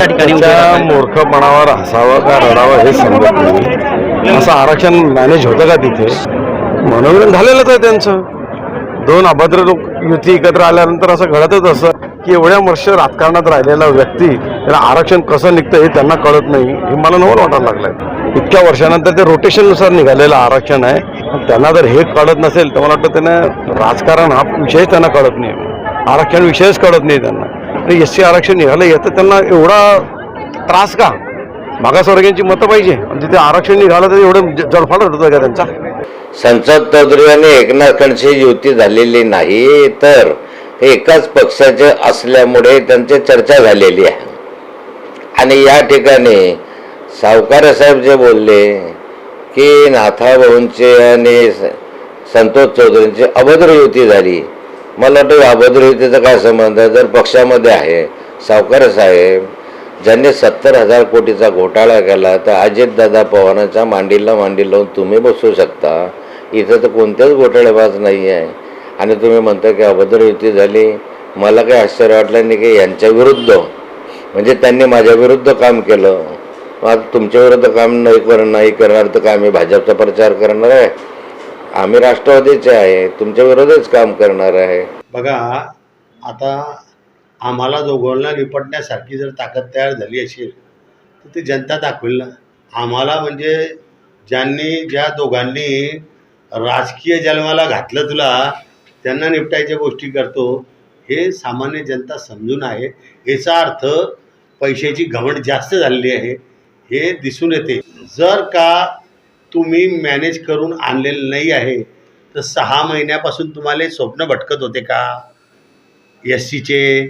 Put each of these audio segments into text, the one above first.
त्या ठिकाणी त्या. मूर्खपणावर हसावं का रडावं हे समजत नाही. असं आरक्षण मॅनेज होतं का तिथे? मनोरंजन झालेलंच आहे त्यांचं? दोन अभद्र लोक युती एकत्र आल्यानंतर असं घडतच असं की एवढ्या वर्ष राजकारणात राहिलेला व्यक्ती त्याला आरक्षण कसं निघतं हे त्यांना कळत नाही. हे मला नवल वाटायला लागलंय. इतक्या वर्षानंतर ते रोटेशननुसार निघालेलं आरक्षण आहे. त्यांना जर हे कळत नसेल तर मला वाटतं त्यांना राजकारण हा विषयच त्यांना कळत नाही. आरक्षण विषयच कळत नाही त्यांना. एस सी आरक्षण निघालं याचा त्यांना एवढा त्रास का? मागासवर्गीयांची मतं पाहिजे. आणि तिथे आरक्षण निघालं तर एवढं ज- होतं का त्यांचा? संसद चौधरी आणि एकनाथ खडसे युती झालेली नाही तर एकाच पक्षाचे असल्यामुळे त्यांची चर्चा झालेली आहे. आणि या ठिकाणी सावकार साहेब जे बोलले की नाथाभाऊंचे आणि संतोष चौधरींची अभद्र युती झाली. मला वाटतं अभद्रतेचा काय संबंध आहे? जर पक्षामध्ये आहे सावकार साहेब ज्यांनी सत्तर हजार कोटीचा घोटाळा केला तर अजितदादा पवारांच्या मांडीला मांडी लावून तुम्ही बसू शकता. इथं तर कोणत्याच घोटाळेबाज नाही आहे आणि तुम्ही म्हणता की अभद्र युती झाली. मला काही आश्चर्य वाटलं नाही की यांच्या विरुद्ध म्हणजे त्यांनी माझ्या विरुद्ध काम केलं. मग आता तुमच्या विरुद्ध काम नाही कर नाही करणार तर काय मी भाजपचा प्रचार करणार आहे? आम्ही राष्ट्रवादीचे आहे तुमच्या विरोधच काम करणार आहे. बघा आता आम्हाला दोघांना निपटण्यासारखी जर ताकद तयार झाली असेल तर ती जनता दाखवेल ना. आम्हाला म्हणजे ज्यांनी ज्या दोघांनी राजकीय जन्माला घातलं तुला त्यांना निपटायच्या गोष्टी करतो हे सामान्य जनता समजून आहे. याचा अर्थ पैशाची घमंड जास्त झालेली आहे हे दिसून येते. जर का तुम्ही मॅनेज करून आणलेलं नाही आहे तर सहा महिन्यापासून तुम्हाला स्वप्न भटकत होते का? एस सीचे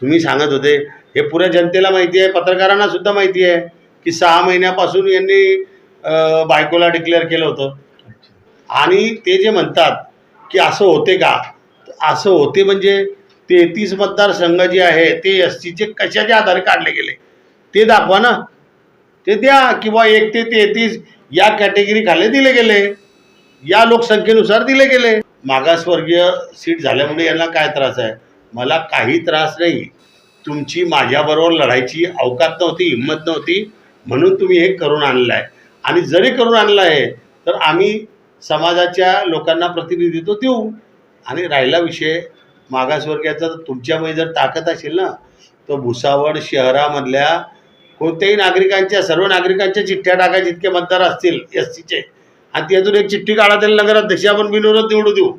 तुम्ही सांगत होते. हे पुऱ्या जनतेला माहिती आहे पत्रकारांना सुद्धा माहिती आहे की सहा महिन्यापासून यांनी बायकोला डिक्लेअर केलं होतं. आणि ते जे म्हणतात की असं होते का? असं होते म्हणजे तेहतीस मतदारसंघ जे आहे ते एस सीचे कशाच्या आधारे काढले गेले? ते दाखवा ना. ते द्या किंवा एक ते तेहतीस या कॅटेगरी खाली दिले गेले. या लोकसंख्येनुसार दिले गेले. मागासवर्गीय सीट झाल्यामुळे यांना काय त्रास आहे? मला काही त्रास नाही. तुमची माझ्याबरोबर लढायची अवकात नव्हती हिंमत नव्हती. म्हणून तुम्ही हे करून आणलं आहे आणि जरी करून आणलं आहे तर आम्ही समाजाच्या लोकांना प्रतिनिधित्व देऊ. आणि राहिला विषय मागासवर्गीयाचा तुमच्यामध्ये जर ताकद असेल ना तर भुसावळ शहरामधल्या कोणत्याही नागरिकांच्या सर्व नागरिकांच्या चिठ्ठ्या टाका जितके मतदार असतील एस सीचे आणि ती अजून एक चिठ्ठी काढा त्याला नगराध्यक्ष आपण बिनविरोध निवडून देऊ.